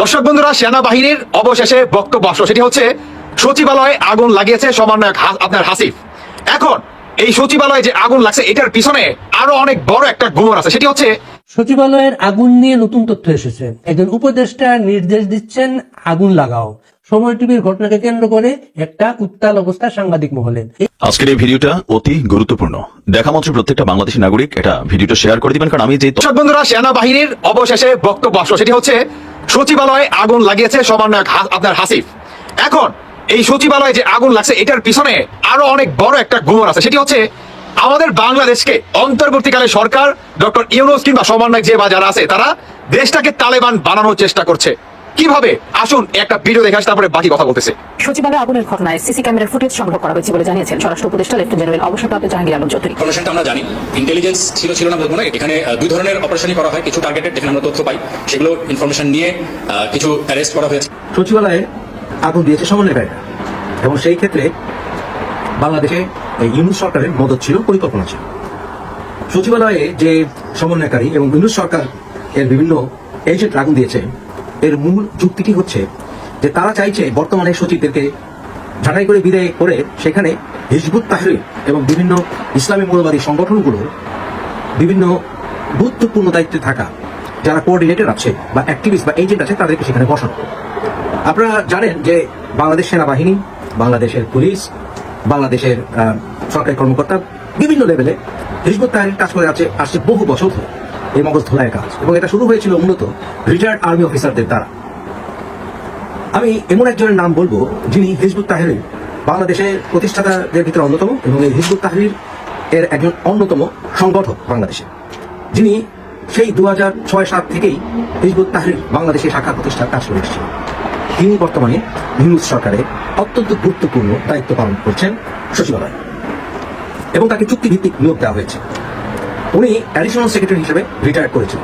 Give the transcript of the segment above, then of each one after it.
দর্শক বন্ধুরা, সেনাবাহিনীর অবশেষে বক্তব্য আসলো। সেটি হচ্ছে, সচিবালয়ে আগুন লাগিয়েছে সমন্বয়ক আপনার হাসিফ। এখন, এই সচিবালয়ে যে আগুন লাগছে, এটার পিছনে আরও অনেক বড় একটা গুমর আছে। সেটি হচ্ছে সচিবালয়ের আগুন নিয়ে নতুন তথ্য এসেছে। একজন উপদেষ্টা নির্দেশ দিচ্ছেন, আগুন লাগাও। সময় টিভির ঘটনাকে কেন্দ্র করে একটা উত্তাল অবস্থা সাংবাদিক মহলে। আজকের এই ভিডিওটা অতি গুরুত্বপূর্ণ। দেখা মাত্র প্রত্যেকটা বাংলাদেশি নাগরিক এটা ভিডিওটা শেয়ার করে দিবেন কারণ আমি যে বন্ধুরা সেনাবাহিনীর অবশেষে বক্তব্য আসলো। সেটি হচ্ছে সচিবালয়ে আগুন লাগিয়েছে সমন্বয়ক হা- আপনার হাসিফ। এখন এই সচিবালয়ে যে আগুন লাগছে এটার পিছনে আরও অনেক বড় একটা গুমর আছে। সেটি হচ্ছে আমাদের বাংলাদেশকে অন্তর্বর্তীকালে সরকার ডক্টর ইউনুস কিংবা সমন্বয়ক যে বা যারা আছে তারা দেশটাকে তালেবান বানানোর চেষ্টা করছে। কীভাবে? আসুন একটা ভিডিও দেখে আসি তারপরে বাকি কথা বলতেছে। সচিবালয় আগুনের ঘটনায় সিসি ক্যামেরার ফুটেজ সংগ্রহ করা হয়েছে বলে জানিয়েছেন স্বরাষ্ট্র উপদেষ্টা লেফটেন্যান্ট জেনারেল অবসরপ্রাপ্ত জাহাঙ্গীর আলম চৌধুরী। ইনফরমেশনটা আমরা জানি। ইন্টেলিজেন্স ছিল ছিল না বলব না। এখানে দুই ধরনের অপারেশনই করা হয়। কিছু টার্গেটেড যেখানে আমরা তথ্য পাই। সেগুলো ইনফরমেশন নিয়ে কিছু অ্যারেস্ট করা হয়েছে। সচিবালয়ে আগুন দিয়েছে সমন্বয়কারীরা। এবং সেই ক্ষেত্রে বাংলাদেশে এই ইউনুস সরকারের মদত ছিল পরিকল্পনা ছিল। সচিবালয়ে যে সমন্বয়কারী এবং ইউনুস সরকার এর বিভিন্ন এজেন্ট আগুন দিয়েছে এর মূল যুক্তিটি হচ্ছে যে তারা চাইছে বর্তমানে সচিবদেরকে ঝাঁটাই করে বিদায় করে সেখানে হিজবুত তাহরির এবং বিভিন্ন ইসলামী মৌলবাদী সংগঠনগুলো বিভিন্ন গুরুত্বপূর্ণ দায়িত্বে থাকা যারা কোঅর্ডিনেটর আছে বা অ্যাক্টিভিস্ট বা এজেন্ট আছে তাদেরকে সেখানে বসানো আপনারা জানেন যে বাংলাদেশ সেনাবাহিনী, বাংলাদেশের পুলিশ, বাংলাদেশের সরকারি কর্মকর্তা বিভিন্ন লেভেলে হিজবুত তাহরির কাজ করে আছে, আসছে বহু বছর ধরে। এই মগজ ধোলায় কাজ। এবং এটা শুরু হয়েছিল মূলত রিটায়ার্ড আর্মি অফিসারদের দ্বারা। আমি এমন একজনের নাম বলব যিনি হিজবুত তাহরির, বাংলাদেশের প্রতিষ্ঠাতাদের ভিতরে অন্যতম এবং এই হিজবুত তাহরির এর একজন অন্যতম সংগঠক বাংলাদেশে। যিনি সেই দু হাজার ছয় সাত থেকেই হিজবুত তাহরির বাংলাদেশে শাখা প্রতিষ্ঠার কাজ করে এসেছেন। তিনি বর্তমানে ইউনুস সরকারের অত্যন্ত গুরুত্বপূর্ণ দায়িত্ব পালন করছেন সচিবালয়। এবং তাকে চুক্তিভিত্তিক নিয়োগ দেওয়া হয়েছে। উনি অ্যাডিশনাল সেক্রেটারি হিসেবে রিটায়ার করেছেন।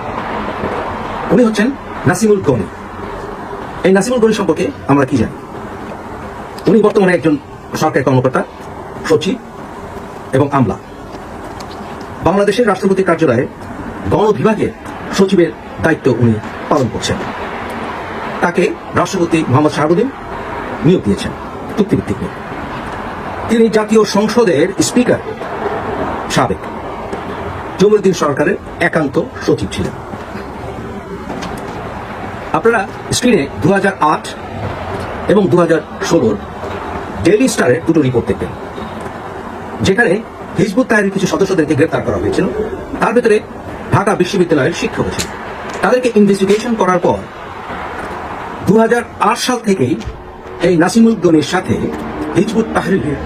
উনি হচ্ছেন নাসিমুল গনি। এই নাসিমুল গনি সম্পর্কে আমরা কি জানি? উনি বর্তমানে একজন সরকারি কর্মকর্তা, সচিব এবং আমলা। বাংলাদেশের রাষ্ট্রপতি কার্যালয়ে গণ বিভাগের সচিবের দায়িত্ব উনি পালন করছেন। তাকে রাষ্ট্রপতি মোহাম্মদ শাহাবুদ্দিন নিয়োগ দিয়েছেন, চুক্তিভিত্তিক নিয়োগ। তিনি জাতীয় সংসদের স্পিকার, সাবেক। জমিরুদ্দিন সরকারের একান্ত সচিব ছিলেন। আপনারা স্ক্রিনে দু হাজার আট এবং দু হাজার ষোলোর ডেইলি স্টারের দুটো রিপোর্ট দেখবেন, যেখানে হিজবুত তাহের কিছু সদস্যদেরকে গ্রেপ্তার করা হয়েছিল। তার ভেতরে ঢাকা বিশ্ববিদ্যালয়ের শিক্ষক ছিল তাদেরকে ইনভেস্টিগেশন করার পর দু হাজার আট সাল থেকেই এই নাসিমুল গনির সাথে হিজবুত তাহরিরের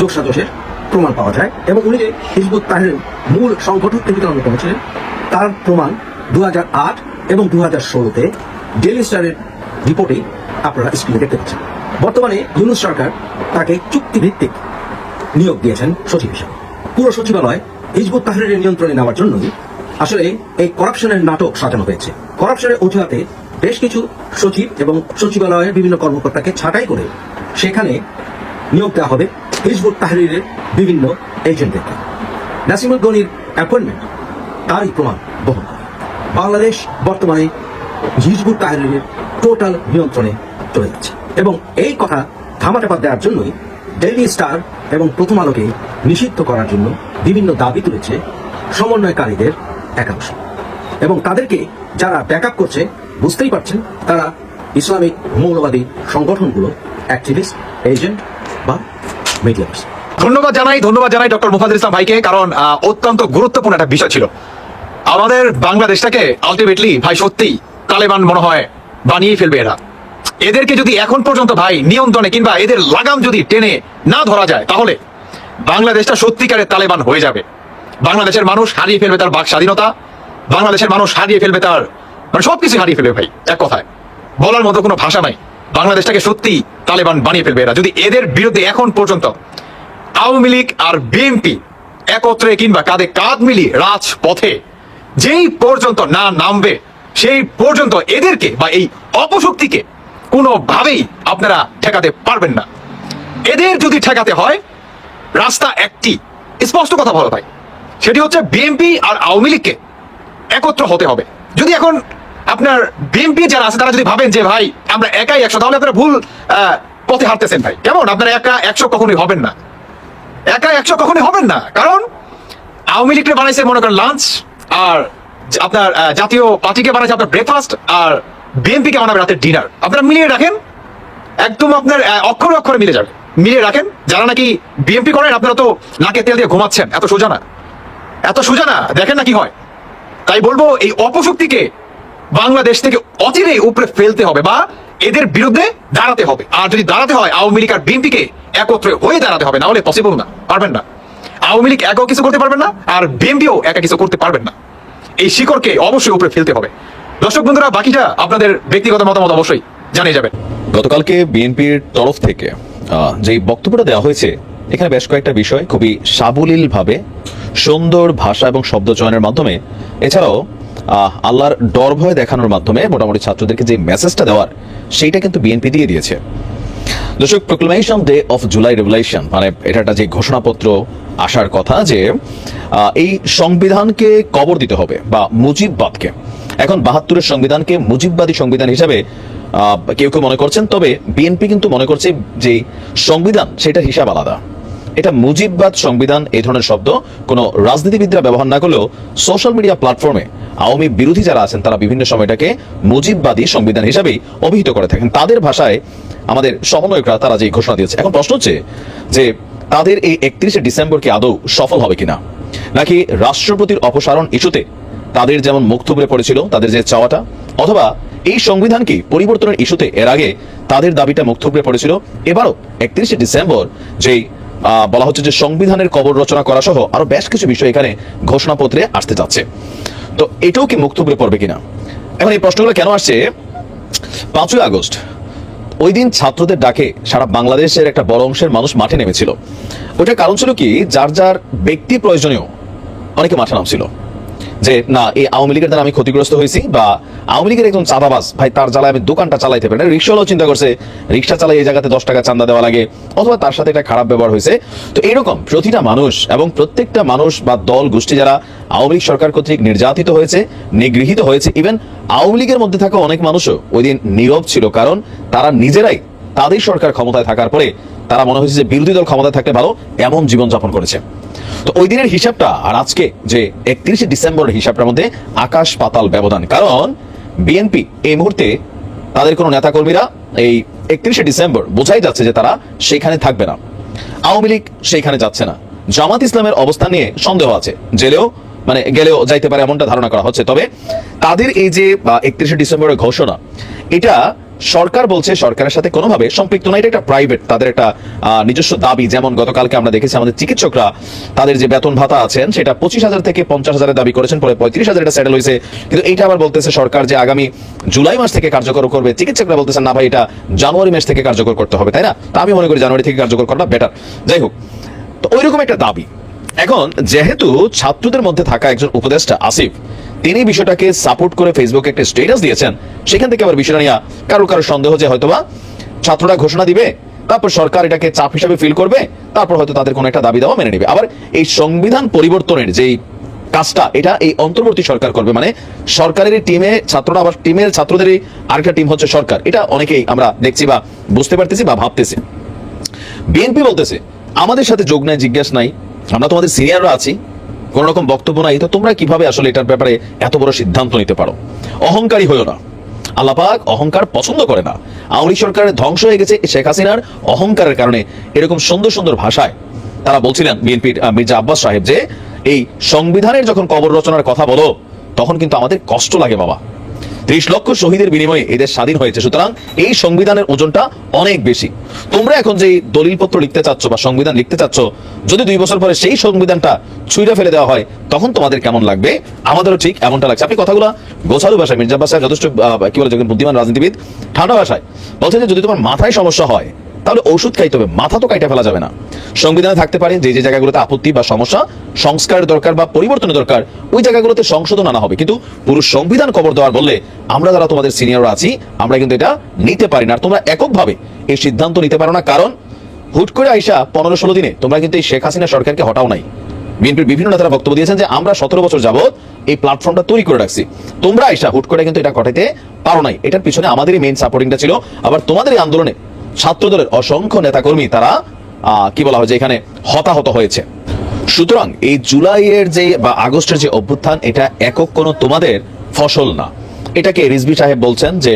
যোগসাজশের প্রমাণ পাওয়া যায় এবং উনি যে হিজবুত তাহরির মূল ভিতরে অন্যতম ছিলেন তার প্রমাণ দু হাজার আট এবং দু হাজার ষোলোতে ডেলি স্টারের রিপোর্টে আপনারা স্ক্রিনে দেখতে পাচ্ছেন। বর্তমানে ইউনুস সরকার তাকে চুক্তিভিত্তিক নিয়োগ দিয়েছেন সচিব হিসেবে। পুরো সচিবালয় হিজবুত তাহরিরের নিয়ন্ত্রণে নেওয়ার জন্যই আসলে এই করাপশনের নাটক সাজানো হয়েছে। করাপশনের অজুহাতে বেশ কিছু সচিব এবং সচিবালয়ের বিভিন্ন কর্মকর্তাকে ছাঁটাই করে সেখানে নিয়োগ দেওয়া হবে হিজবুত তাহরিরের বিভিন্ন এজেন্টদেরকে। নাসিমুল গনির অ্যাপয়েন্টমেন্ট তারই প্রমাণ বহন বাংলাদেশ বর্তমানে হিজবুত তাহরিরের টোটাল নিয়ন্ত্রণে চলে যাচ্ছে। এবং এই কথা ধামাচাপা দেওয়ার জন্যই ডেইলি স্টার এবং প্রথম আলোকে নিষিদ্ধ করার জন্য বিভিন্ন দাবি তুলেছে সমন্বয়কারীদের একাংশ। এবং তাদেরকে যারা ব্যাকআপ করছে, বুঝতেই পারছেন, তারা ইসলামিক মৌলবাদী সংগঠনগুলো অ্যাক্টিভিস্ট এজেন্ট বা মিডিয়া ধন্যবাদ জানাই ধন্যবাদ জানাই ডক্টর মুফাদুল ইসলাম ভাইকে, কারণ অত্যন্ত গুরুত্বপূর্ণ একটা বিষয় ছিল। আমাদের বাংলাদেশটাকে আলটিমেটলি ভাই সত্যি তালেবান মনে হয় বানিয়ে ফেলবে এরা। এদেরকে যদি এখন পর্যন্ত ভাই নিয়ন্ত্রণে কিংবা এদের লাগাম যদি টেনে না ধরা যায়, তাহলে বাংলাদেশটা সত্যিকারের তালেবান হয়ে যাবে। বাংলাদেশের মানুষ হারিয়ে ফেলবে তার বাক স্বাধীনতা, বাংলাদেশের মানুষ হারিয়ে ফেলবে তার মানে সবকিছু হারিয়ে ফেলবে ভাই, এক কথায়। বলার মতো কোনো ভাষা নাই। বাংলাদেশটাকে সত্যি তালেবান বানিয়ে ফেলবে এরা। যদি এদের বিরুদ্ধে এখন পর্যন্ত আওয়ামী লীগ আর বিএনপি একত্রে কিংবা কাঁধে কাঁধ মিলিয়ে রাজপথে যেই পর্যন্ত না নামবে, সেই পর্যন্ত এদেরকে বা এই অপশক্তিকে কোনোভাবেই আপনারা ঠেকাতে পারবেন না। এদের যদি ঠেকাতে হয়, রাস্তা একটি। স্পষ্ট কথা বলো ভাই, সেটি হচ্ছে বিএনপি আর আওয়ামী লীগকে একত্র হতে হবে। যদি এখন আপনার বিএনপি যারা আছে, তারা যদি ভাবেন যে ভাই, আমরা একাই একশো, তাহলে আপনারা ভুল পথে হাঁটতেছেন ভাই। কেমন? আপনারা একা একশো কখনোই হবেন না। একা একশো কখনোই হবেন না। কারণ আওয়ামী লীগকে বানাইছে মনে করেন লাঞ্চ, আর আপনার জাতীয় পার্টিকে বানাইছে আপনার ব্রেকফাস্ট আর বিএনপি কে বানাবে রাতের ডিনার আপনারা মিলিয়ে রাখেন, একদম আপনার অক্ষরে অক্ষরে মিলে যাবে। মিলিয়ে রাখেন, যারা নাকি বিএনপি করেন, আপনারা তো নাকে তেল দিয়ে ঘুমাচ্ছেন, এত সোজা না। এত সোজা না, দেখেন না কি হয়। তাই বলব, এই অপশক্তিকে বাংলাদেশ থেকে অচিরেই উপরে ফেলতে হবে, বা এদের বিরুদ্ধে দাঁড়াতে হবে। আর যদি দাঁড়াতে হয়, আওয়ামী লীগ আর বিএনপিকে একত্রে হয়ে দাঁড়াতে হবে না হলে পসিবল না। পারবেন না। আওয়ামী লীগ একাও কিছু করতে পারবেন না, আর বিএনপিও একা কিছু করতে পারবেন না। এই শিকড়কে অবশ্যই উপরে ফেলতে হবে। দর্শক বন্ধুরা, বাকিটা আপনাদের ব্যক্তিগত মতামত অবশ্যই জানিয়ে যাবেন। গতকালকে বিএনপির তরফ থেকে যেই বক্তব্যটা দেওয়া হয়েছে, এখানে বেশ কয়েকটা বিষয় খুবই সাবলীল ভাবে সুন্দর ভাষা এবং শব্দ চয়নের মাধ্যমে, এছাড়াও আল্লাহর ডর ভয় দেখানোর মাধ্যমে মোটামুটি ছাত্রদেরকে যে মেসেজটা দেওয়ার, সেইটা কিন্তু বিএনপি দিয়ে দিয়েছে। দর্শক proclamation day of July revolution মানে এটা একটা যে ঘোষণাপত্র আসার কথা যে এই সংবিধানকে কবর দিতে হবে বা মুজিববাদকে। এখন বাহাত্তরের সংবিধানকে মুজিববাদী সংবিধান হিসাবে কেউ কেউ মনে করছেন, তবে বিএনপি কিন্তু মনে করছে যে সংবিধান সেটা হিসাব আলাদা। এটা মুজিববাদ সংবিধান এই ধরনের শব্দ। কোনো রাজনীতিবিদরা ব্যবহার না করলেও সোশ্যাল মিডিয়া প্ল্যাটফর্মে আওয়ামী বিরোধী যারা আছেন, তারা বিভিন্ন সময়টাকে মুজিববাদী সংবিধান হিসাবেই অভিহিত করে থাকেন। তাদের ভাষায় আমাদের সমন্বয়করা তারা যে ঘোষণা দিয়েছে। এখন প্রশ্ন হচ্ছে যে, তাদের এই একত্রিশে ডিসেম্বর কি আদৌ সফল হবে কিনা? নাকি রাষ্ট্রপতির অপসারণ ইস্যুতে তাদের যেমন মুখ থুবড়ে পড়েছিল, তাদের যে চাওয়াটা? অথবা এই সংবিধান কি পরিবর্তনের ইস্যুতে এর আগে তাদের দাবিটা মুখ থুবড়ে পড়েছিল? এবারও একত্রিশে ডিসেম্বর যেই বলা হচ্ছে যে সংবিধানের কবর রচনা করা সহ আরও বেশ কিছু বিষয় এখানে ঘোষণাপত্রে আসতে যাচ্ছে। তো এটাও কি থুবড়ে পড়বে কিনা? এখন এই প্রশ্নগুলো কেন আসছে? পাঁচই আগস্ট, ওই দিন ছাত্রদের ডাকে সারা বাংলাদেশের একটা বড় অংশের মানুষ মাঠে নেমেছিল। ওটার কারণ ছিল কি? যার যার ব্যক্তি প্রয়োজনীয়, অনেকে মাঠে নামছিল। যে, না, এই আওয়ামী লীগের দ্বারা আমি ক্ষতিগ্রস্ত হয়েছি বা আওয়ামী লীগের একজন চাঁদাবাজ, ভাই, তার জ্বালায় আমি দোকানটা চালাইতে পারি না। রিক্সাওয়ালাও চিন্তা করছে, রিক্সা চালাই এই জায়গাতে দশ টাকা চান্দা দেওয়া লাগে, অথবা তার সাথে একটা খারাপ ব্যবহার হয়েছে। তো এরকম প্রতিটা মানুষ এবং প্রত্যেকটা মানুষ বা দল, গোষ্ঠী যারা আওয়ামী লীগ সরকার কর্তৃক নির্যাতিত হয়েছে, নিগৃহীত হয়েছে ইভেন আওয়ামী লীগের মধ্যে থাকা অনেক মানুষও ওই দিন নীরব ছিল, কারণ তারা নিজেরাই তাদের সরকার ক্ষমতায় থাকার পরে তারা মনে হয়েছে যে বিরোধী দল ক্ষমতায় থাকলে ভালো, এমন জীবনযাপন করেছে। তো ওই দিনের হিসাবটা আর আজকে যে একত্রিশে ডিসেম্বরের হিসাবটার মধ্যে আকাশ পাতাল ব্যবধান, কারণ বিএনপি এই মুহূর্তে তাদের কোনো নেতাকর্মীরা এই একত্রিশে ডিসেম্বর বোঝাই যাচ্ছে যে তারা সেখানে থাকবে না। আওয়ামী লীগ সেইখানে যাচ্ছে না। জামাত ইসলামের অবস্থা নিয়ে সন্দেহ আছে। জেলেও মানে গেলেও যাইতে পারে এমনটা ধারণা করা হচ্ছে। তবে তাদের এই যে একত্রিশে ডিসেম্বরের ঘোষণা, এটা সরকার বলছে সরকারের সাথে কোনোভাবে সম্পৃক্ত না এটা একটা প্রাইভেট তাদের একটা নিজস্ব দাবি, যেমন গতকালকে আমরা দেখেছি আমাদের চিকিৎসকরা তাদের যে বেতন ভাতা আছেন, সেটা পঁচিশ হাজার থেকে পঞ্চাশ হাজারের দাবি করেছেন পরে পঁয়ত্রিশ হাজার এটা সেটেল হয়েছে। কিন্তু এইটা আবার বলতেছে সরকার যে আগামী জুলাই মাস থেকে কার্যকর করবে। চিকিৎসকরা বলতেছেন, না ভাই, এটা জানুয়ারি মাস থেকে কার্যকর করতে হবে। তাই না? তা আমি মনে করি জানুয়ারি থেকে কার্যকর করাটা বেটার যাই হোক, তো ওইরকম একটা দাবি। এখন, যেহেতু ছাত্রদের মধ্যে থাকা একজন উপদেষ্টা আসিফ তিনি বিষয়টাকে সাপোর্ট করে ফেসবুকে একটা স্ট্যাটাস দিয়েছেন। সেখান থেকে আবার বিষয়টা নিয়ে কারও কারও সন্দেহ যে হয়তোবা ছাত্ররা ঘোষণা দিবে, তারপর সরকার এটাকে চাপ হিসাবে ফিল করবে, তারপর হয়তো তাদের কোনো একটা দাবি দেওয়া মেনে নেবে। আবার এই সংবিধান পরিবর্তনের যেই কাজটা, এটা এই অন্তর্বর্তী সরকার করবে। মানে সরকারের টিমে ছাত্ররা আবার টিমের ছাত্রদেরই আরেকটা টিম হচ্ছে সরকার। এটা অনেকেই আমরা দেখছি বা বুঝতে পারতেছি বা ভাবতেছি। বিএনপি বলতেছে, আমাদের সাথে যোগ নাই, জিজ্ঞেস নাই। আমরা তোমাদের সিনিয়ররা আছি। কোন রকম বক্তব্য নাই, তো তোমরা কীভাবে আসলে এটার ব্যাপারে এত বড় সিদ্ধান্ত নিতে পারো? অহংকারী হইও না। আল্লাপাক অহংকার পছন্দ করে না। আওয়ামী সরকারের ধ্বংস হয়ে গেছে শেখ হাসিনার অহংকারের কারণে। এরকম সুন্দর সুন্দর ভাষায় তারা বলছিলেন বিএনপির মির্জা আব্বাস সাহেব যে, এই সংবিধানের যখন কবর রচনার কথা বলো, তখন কিন্তু আমাদের কষ্ট লাগে বাবা। ত্রিশ লক্ষ শহীদের বিনিময়ে এদের স্বাধীন হয়েছে। সুতরাং এই সংবিধানের ওজনটা অনেক বেশি। তোমরা এখন যে দলিলপত্র লিখতে চাচ্ছ বা সংবিধান লিখতে চাচ্ছ, যদি দুই বছর পরে সেই সংবিধানটা ছুঁড়ে ফেলে দেওয়া হয়, তখন তোমাদের কেমন লাগবে? আমাদেরও ঠিক এমনটা লাগছে। আপনি কথাগুলো গোছালু ভাষায়, মির্জা ভাষায় যথেষ্ট কি বলে বুদ্ধিমান রাজনীতিবিদ, ঠান্ডা ভাষায় বলছে যে যদি তোমার মাথায় সমস্যা হয় তাহলে ওষুধ খাইতে হবে, মাথা তো কাইটা ফেলা যাবে না। সংবিধানে থাকতে পারে যে যে জায়গাগুলোতে আপত্তি বা সমস্যা, সংস্কারের দরকার বা পরিবর্তনের দরকার, ওই জায়গাগুলোতে সংশোধন আনা হবে। কিন্তু পুরো সংবিধান কবর দেওয়ার বললে আমরা যারা তোমাদের সিনিয়র আছি, আমরা কিন্তু এটা নিতে পারি না। আর তোমরা এককভাবে এই সিদ্ধান্ত নিতে পারো না, কারণ হুট করে আইসা পনেরো ষোলো দিনে তোমরা কিন্তু এই শেখ হাসিনা সরকারকে হটাও নাই। বিএনপির বিভিন্ন নেতারা বক্তব্য দিয়েছেন যে, আমরা সতেরো বছর যাবত এই প্ল্যাটফর্মটা তৈরি করে রাখছি। তোমরা আইসা হুট করে কিন্তু এটা ঘটাইতে পারো নাই। এটার পিছনে আমাদেরই মেইন সাপোর্টিংটা ছিল। আবার তোমাদের এই আন্দোলনে ছাত্রদলের অসংখ্য নেতাকর্মী তারা কি বলা হয় যে এখানে হতাহত হয়েছে। সুতরাং এই জুলাইয়ের যে বা আগস্টের যে অভ্যুত্থান, এটা একক কোনো তোমাদের ফসল না। এটাকে রিজবি সাহেব বলছেন যে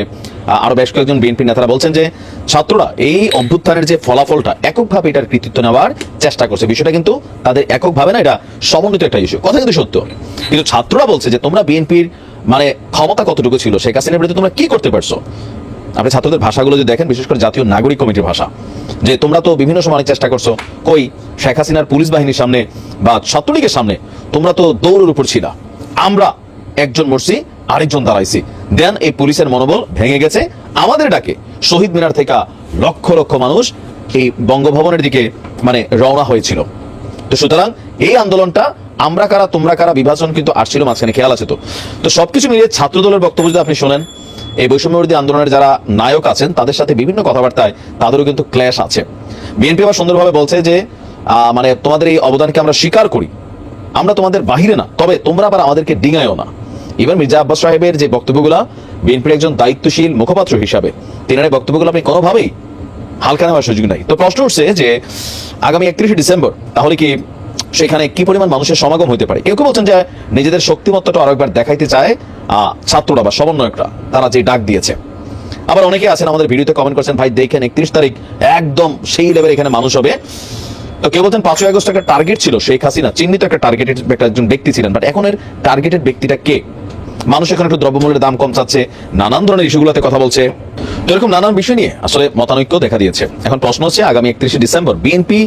আরও বেশ কয়েকজন বিএনপি নেতারা বলছেন যে, ছাত্ররা, এই অভ্যুত্থানের যে ফলাফলটা এককভাবে এটার কৃতিত্ব নেওয়ার চেষ্টা করছে। বিষয়টা কিন্তু তাদের এককভাবে না, এটা সমন্বিত একটা ইস্যু কথা কিন্তু সত্য। কিন্তু ছাত্ররা বলছে যে, তোমরা বিএনপির মানে ক্ষমতা কতটুকু ছিল, শেখ হাসিনার বিরুদ্ধে তোমরা কি করতে পারছ? আপনি ছাত্রদের ভাষাগুলো যদি দেখেন, বিশেষ করে জাতীয় নাগরিক কমিটির ভাষা, যে তোমরা তো বিভিন্ন সময় অনেক চেষ্টা করছ, কই শেখ হাসিনার পুলিশ বাহিনীর সামনে বা ছাত্রলীগের সামনে, তোমরা তো দৌড়ের উপর ছিলা। আমরা একজন মরছি, আরেকজন দাঁড়াইছি। দেন এই পুলিশের মনোবল ভেঙে গেছে, আমাদের ডাকে শহীদ মিনার থেকে লক্ষ লক্ষ মানুষ এই বঙ্গভবনের দিকে মানে রওনা হয়েছিল। তো সুতরাং এই আন্দোলনটা আমরা কারা, তোমরা কারা, বিভাজন কিন্তু আসছিল মাঝখানে, খেয়াল আছে তো। তো সবকিছু মিলিয়ে ছাত্র দলের বক্তব্য যদি আপনি শোনেন, এই বৈষম্যবিরোধী আন্দোলনের যারা নায়ক আছেন, তাদের সাথে বিভিন্ন কথাবার্তায় তাদেরও কিন্তু ক্ল্যাশ আছে। বিএনপি আবার সুন্দরভাবে বলছে যে মানে তোমাদের এই অবদানকে আমরা স্বীকার করি। আমরা তোমাদের বাহিরে না, তবে তোমরা আবার আমাদেরকে ডিঙায়ও না। এবার মির্জা আব্বাস সাহেবের যে বক্তব্যগুলো, বিএনপির একজন দায়িত্বশীল মুখপাত্র হিসাবে, তিনার বক্তব্যগুলো আপনি কোনোভাবেই হালকা নেওয়ার সুযোগ নাই। তো প্রশ্ন উঠছে যে, আগামী একত্রিশে ডিসেম্বর, তাহলে কি সেখানে কি পরিমাণ মানুষের সমাগম হতে পারে? কেউ কেউ বলছেন যে নিজেদের শক্তিমত্তাটা আরও একবার দেখাইতে চায় ছাত্ররা বা সমন্বয়করা। তারা যে ডাক দিয়েছে। আবার অনেকে আছেন আমাদের ভিডিওতে কমেন্ট করছেন, ভাই, দেখেন একত্রিশ তারিখ একদম সেই লেভেল এখানে মানুষ হবে। তো কেউ বলছেন পাঁচই আগস্ট একটা টার্গেট ছিল, শেখ হাসিনা। চিহ্নিত একটা টার্গেটেড একটা একজন ব্যক্তি ছিলেন। বাট এখন এর টার্গেটেড ব্যক্তিটা কে? মানুষ এখন একটু দ্রব্যমূল্যের দাম কম চাচ্ছে, নানান ধরনের ইস্যুগুলোতে কথা বলছে। তো এরকম নানান বিষয় নিয়ে আসলে মতানৈক্য দেখা দিয়েছে। এখন প্রশ্ন হচ্ছে, আগামী একত্রিশে ডিসেম্বর বিএনপি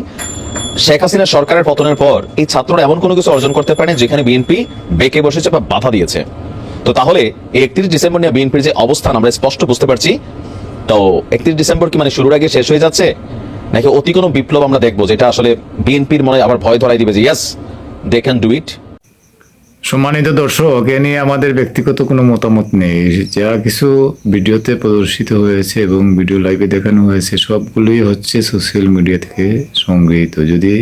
শেখ হাসিনা সরকারের পতনের পর এই ছাত্ররা এমন কোনো কিছু অর্জন করতে পারেনি যেখানে বিএনপি বেঁকে বসেছে বা বাধা দিয়েছে। তো তাহলে একত্রিশ ডিসেম্বর নিয়ে বিএনপির যে অবস্থান, আমরা স্পষ্ট বুঝতে পারছি। তো একত্রিশ ডিসেম্বর কি মানে শুরুর আগে শেষ হয়ে যাচ্ছে? নাকি অতি কোনো বিপ্লব আমরা দেখব, যেটা আসলে বিএনপির মনে আবার ভয় ধরাই দিবে যে ইয়াস দে ক্যান ডু ইট সম্মানিত দর্শক, এ নিয়ে আমাদের ব্যক্তিগত কোনো মতামত নেই। যা কিছু ভিডিওতে প্রদর্শিত হয়েছে এবং ভিডিও লাইভে দেখানো হয়েছে, সবগুলোই হচ্ছে সোশ্যাল মিডিয়া থেকে সংগৃহীত। যদি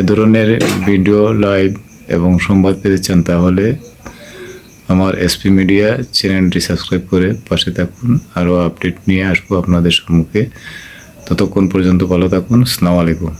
এ ধরনের ভিডিও লাইভ এবং সংবাদ পেতে চান, তাহলে আমার এসপি মিডিয়া চ্যানেলটি সাবস্ক্রাইব করে পাশে থাকুন। আরও আপডেট নিয়ে আসব আপনাদের সম্মুখে। ততক্ষণ পর্যন্ত ভালো থাকুন। আসসালামু আলাইকুম।